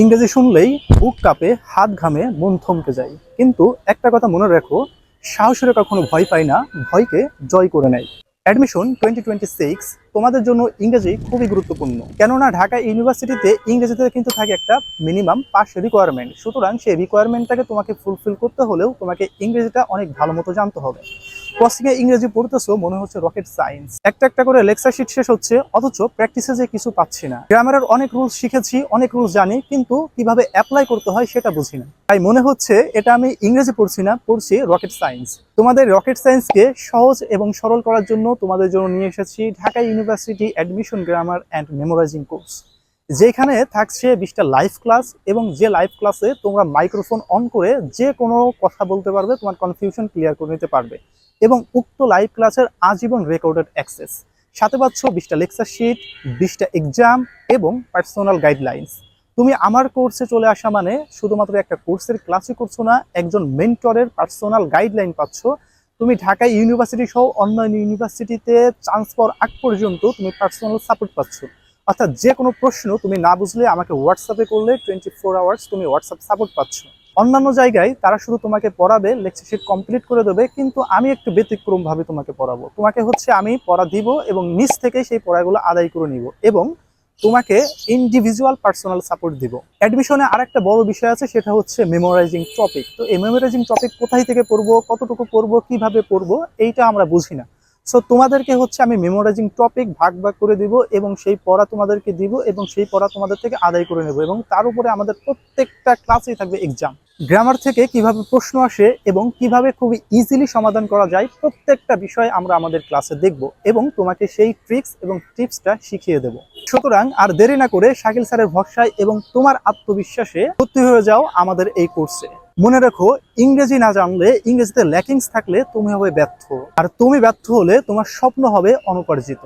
ইংরেজি শুনলেই বুক কাঁপে, হাত ঘামে, মন থমকে যায়। কিন্তু একটা কথা মনে রাখো, সাহসের কখনো ভয় পায় না, ভয়কে জয় করে নেয়। অ্যাডমিশন টোয়েন্টি টোয়েন্টি সিক্স তোমাদের জন্য ইংরেজি খুবই গুরুত্বপূর্ণ। কেননা ঢাকা ইউনিভার্সিটিতে ইংরেজিতে কিন্তু থাকে একটা মিনিমাম পাস রিকোয়ারমেন্ট সুতরাং সেই রিকোয়ারমেন্টটাকে তোমাকে ফুলফিল করতে হলেও তোমাকে ইংরেজিটা অনেক ভালো মতো জানতে হবে। কোচিংয়ে ইংরেজি পড়তেছো, মনে হচ্ছে রকেট সায়েন্স একটা একটা করে লেকচার শিট শেষ হচ্ছে, অথচ প্র্যাকটিসে যে কিছু পাচ্ছি না। গ্রামারের অনেক রুলস শিখেছি, অনেক রুলস জানি, কিন্তু কীভাবে অ্যাপ্লাই করতে হয় সেটা বুঝি না। তাই মনে হচ্ছে এটা আমি ইংরেজি পড়ছি না, পড়ছি রকেট সায়েন্স তোমাদের রকেট সায়েন্সকে সহজ এবং সরল করার জন্য তোমাদের জন্য নিয়ে এসেছি Dhaka university admission grammar and memorising course যেখানে থাকছে বিশটা লাইভ ক্লাস এবং যে লাইভ ক্লাসে তোমরা মাইক্রোফোন অন করে যে কোনো কথা বলতে পারবে, তোমার কনফিউশন ক্লিয়ার করে নিতে পারবে এবং উক্ত লাইভ ক্লাসের আজীবন রেকর্ডেড অ্যাক্সেস সাথে পাচ্ছ বিশটা লেকচার শিট বিশটা এক্সাম এবং পার্সোনাল গাইডলাইন্স তুমি আমার কোর্সে চলে আসা মানে শুধুমাত্র একটা কোর্সের ক্লাসই করছ না, একজন মেন্টরের পার্সোনাল গাইডলাইন পাচ্ছ। তুমি ঢাকা ইউনিভার্সিটি সহ অন্যান্য ইউনিভার্সিটিতে চান্স পাওয়ার আগ পর্যন্ত তুমি পার্সোনাল সাপোর্ট পাচ্ছ। অর্থাৎ যে কোনো প্রশ্ন তুমি না বুঝলে আমাকে হোয়াটসঅ্যাপে করলে টোয়েন্টি ফোর আওয়ার্স তুমি হোয়াটসঅ্যাপ সাপোর্ট পাচ্ছ। অন্যান্য জায়গায় তারা শুধু তোমাকে পড়াবে লেকচার শিট কমপ্লিট করে দেবে, কিন্তু আমি একটু ব্যতিক্রমভাবে তোমাকে পড়াবো। তোমাকে হচ্ছে আমি পড়া দিব এবং নিজ থেকে সেই পড়াগুলো আদায় করে নিব এবং তোমাকে ইন্ডিভিজুয়াল পার্সোনাল সাপোর্ট দিব। অ্যাডমিশনে আর একটা বড় বিষয় আছে, সেটা হচ্ছে মেমোরাইজিং টপিক তো এই মেমোরাইজিং টপিক কোথায় থেকে পড়ব, কতটুকু পড়ব, কীভাবে পড়ব, এইটা আমরা বুঝি না। সো তোমাদেরকে হচ্ছে আমি মেমোরাইজিং টপিক ভাগ ভাগ করে দিব এবং সেই পড়া তোমাদেরকে দিব এবং সেই পড়া তোমাদের থেকে আদায় করে নেব এবং তার উপরে আমাদের প্রত্যেকটা ক্লাসেই থাকবে এক্সাম গ্রামার থেকে কীভাবে প্রশ্ন আসে এবং কীভাবে খুবই ইজিলি সমাধান করা যায় প্রত্যেকটা বিষয় আমরা আমাদের ক্লাসে দেখব এবং তোমাকে সেই ট্রিক্স এবং টিপসটা শিখিয়ে দেব। সুতরাং আর দেরি না করে শাকিল স্যারের ভরসায় এবং তোমার আত্মবিশ্বাসে ভর্তি হয়ে যাও আমাদের এই কোর্সে মনে রাখো, ইংরেজি না জানলে, ইংরেজিতে ল্যাকিংস থাকলে তুমি হবে ব্যর্থ। আর তুমি ব্যর্থ হলে তোমার স্বপ্ন হবে অনুপার্জিত।